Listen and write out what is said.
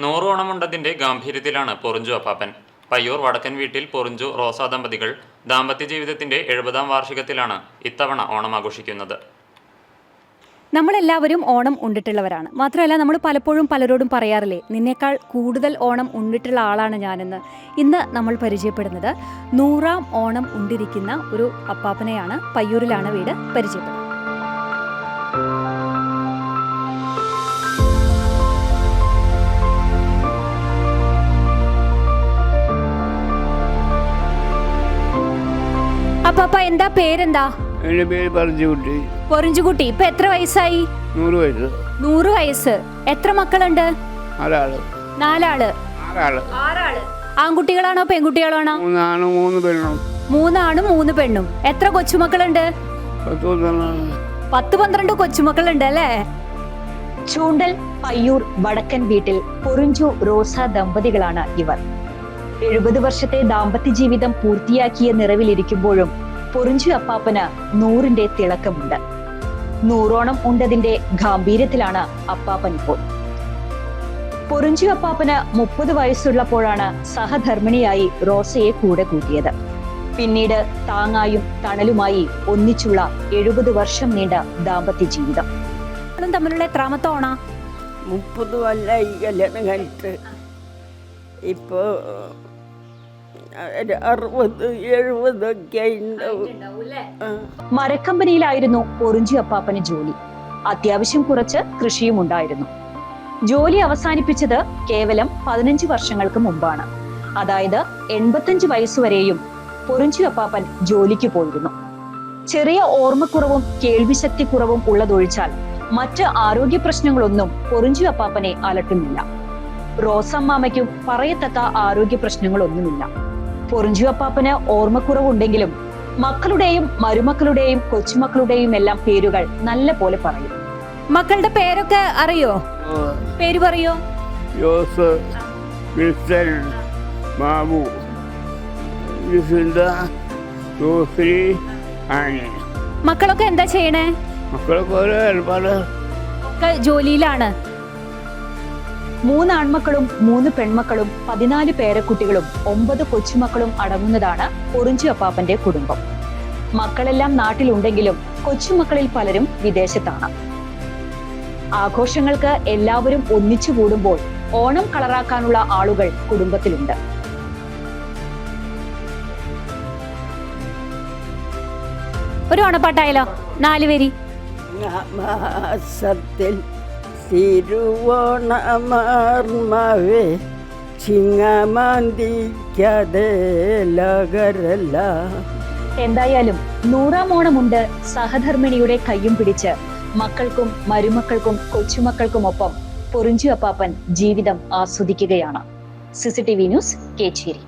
നൂറോണമുണ്ടതിന്റെ ഗാംഭീര്യത്തിലാണ് പൊറിഞ്ചു അപ്പാപ്പൻ. പയ്യൂർ വടക്കൻ വീട്ടിൽ പൊറിഞ്ചു റോസാ ദമ്പതികൾ ദാമ്പത്യ ജീവിതത്തിന്റെ എഴുപതാം വാർഷികത്തിലാണ് ഇത്തവണ ഓണം ആഘോഷിക്കുന്നത്. നമ്മളെല്ലാവരും ഓണം ഉണ്ടിട്ടുള്ളവരാണ്. മാത്രമല്ല നമ്മൾ പലപ്പോഴും പലരോടും പറയാറില്ലേ നിന്നേക്കാൾ കൂടുതൽ ഓണം ഉണ്ടിട്ടുള്ള ആളാണ് ഞാനെന്ന്. ഇന്ന് നമ്മൾ പരിചയപ്പെടുന്നത് നൂറാം ഓണം ഉണ്ടിരിക്കുന്ന ഒരു അപ്പാപ്പനെയാണ് പയ്യൂരിലാണ് വീട് പരിചയപ്പെടുന്നത്. അപ്പാപ്പ എന്താ പേരെന്താ? എന്റെ പേര് പറഞ്ഞുകുട്ടി. പൊറിഞ്ചുകുട്ടി ഇപ്പൊ എത്ര വയസ്സായി? നൂറ് വയസ്സ്. നൂറ് വയസ്സ്. എത്ര മക്കളുണ്ട്? ആറാൾ നാലാൾ. ആറാൾ. ആറാൾ. ആൺകുട്ടികളാണോ പെൺകുട്ടികളാണോ? മൂന്നാണും മൂന്ന് പെണ്ണും. മൂന്നാണും മൂന്ന് പെണ്ണും. എത്ര കൊച്ചുമക്കളുണ്ട്? പത്ത് പന്ത്രണ്ടാണ് പത്ത് പന്ത്രണ്ട് കൊച്ചുമക്കളുണ്ട് അല്ലേ? ചൂണ്ടൽ പയ്യൂർ വടക്കൻ വീട്ടിൽ പൊറിഞ്ചു റോസ ദമ്പതികളാണ് ഇവർ. എഴുപത് വർഷത്തെ ദാമ്പത്യ ജീവിതം പൂർത്തിയാക്കിയ നിറവിലിരിക്കുമ്പോഴും പൊറിഞ്ചു അപ്പാപ്പന് നൂറിന്റെ തിളക്കമുണ്ട്. നൂറോണം ഉണ്ടതിന്റെ ഗാംഭീര്യത്തിലാണ് അപ്പാപ്പൻ ഇപ്പോൾ. പൊറിഞ്ചു അപ്പാപ്പന് മുപ്പത് വയസ്സുള്ളപ്പോഴാണ് സഹധർമ്മിണിയായി റോസയെ കൂടെ കൂട്ടിയത്. പിന്നീട് താങ്ങായും തണലുമായി ഒന്നിച്ചുള്ള എഴുപത് വർഷം നീണ്ട ദാമ്പത്യ ജീവിതം. തമ്മിലുള്ള എത്രാമത്തോണ ഓണ? മുപ്പത് കൊല്ലമായി കല്യാണം കഴിച്ച് ഇപ്പോൾ അറുപത് എഴുപതൊക്കെ. മരക്കമ്പനിയിലായിരുന്നു പൊറിഞ്ചി അപ്പാപ്പന് ജോലി. അത്യാവശ്യം കുറച്ച് കൃഷിയും ഉണ്ടായിരുന്നു. ജോലി അവസാനിപ്പിച്ചത് കേവലം പതിനഞ്ച് വർഷങ്ങൾക്ക് മുമ്പാണ്. അതായത് എൺപത്തഞ്ച് വയസ്സുവരെയും പൊറിഞ്ചി അപ്പാപ്പൻ ജോലിക്ക് പോയിരുന്നു. ചെറിയ ഓർമ്മക്കുറവും കേൾവിശക്തി കുറവും ഉള്ളതൊഴിച്ചാൽ മറ്റ് ആരോഗ്യ പ്രശ്നങ്ങളൊന്നും പൊറിഞ്ചി അപ്പാപ്പനെ അലട്ടുന്നില്ല. റോസമ്മാമയ്ക്കും പറയത്തക്ക ആരോഗ്യ പ്രശ്നങ്ങളൊന്നുമില്ല. പൊറിഞ്ചു അപ്പാപ്പന് ഓർമ്മക്കുറവുണ്ടെങ്കിലും മക്കളുടെയും മരുമക്കളുടെയും കൊച്ചുമക്കളുടെയും എല്ലാം പേരുകൾ നല്ല പോലെ പറയും. മക്കളുടെ പേരൊക്കെ അറിയോ? പേര് പറയോ? ജോസ് വിൽസൺ മാമു. മക്കളൊക്കെ എന്താ ചെയ്യണേ? മക്കളൊക്കെ ജോലിയിലാണ്. മൂന്ന് ആൺമക്കളും മൂന്ന് പെൺമക്കളും പതിനാല് പേരക്കുട്ടികളും ഒമ്പത് കൊച്ചുമക്കളും അടങ്ങുന്നതാണ് കൊറിഞ്ചു അപ്പാപ്പന്റെ കുടുംബം. മക്കളെല്ലാം നാട്ടിലുണ്ടെങ്കിലും കൊച്ചുമക്കളിൽ പലരും വിദേശത്താണ്. ആഘോഷങ്ങൾക്ക് എല്ലാവരും ഒന്നിച്ചു കൂടുമ്പോൾ ഓണം കളറാക്കാനുള്ള ആളുകൾ കുടുംബത്തിലുണ്ട്. ഒരു ഓണപ്പാട്ടായാലോ? നാലുപേരി മാസത്തിൽ തിരുവോണമാർമാവേ ചിങ്ങമാന്തിക്കാതെ ലകരല്ല എന്തായാലും നൂറാം ഓണമുണ്ട് സഹധർമ്മിണിയുടെ കയ്യും പിടിച്ച്. മക്കൾക്കും മരുമക്കൾക്കും കൊച്ചുമക്കൾക്കും ഒപ്പം പൊറിഞ്ചു അപ്പാപ്പൻ ജീവിതം ആസ്വദിക്കുകയാണ്. CCTV news Kechery.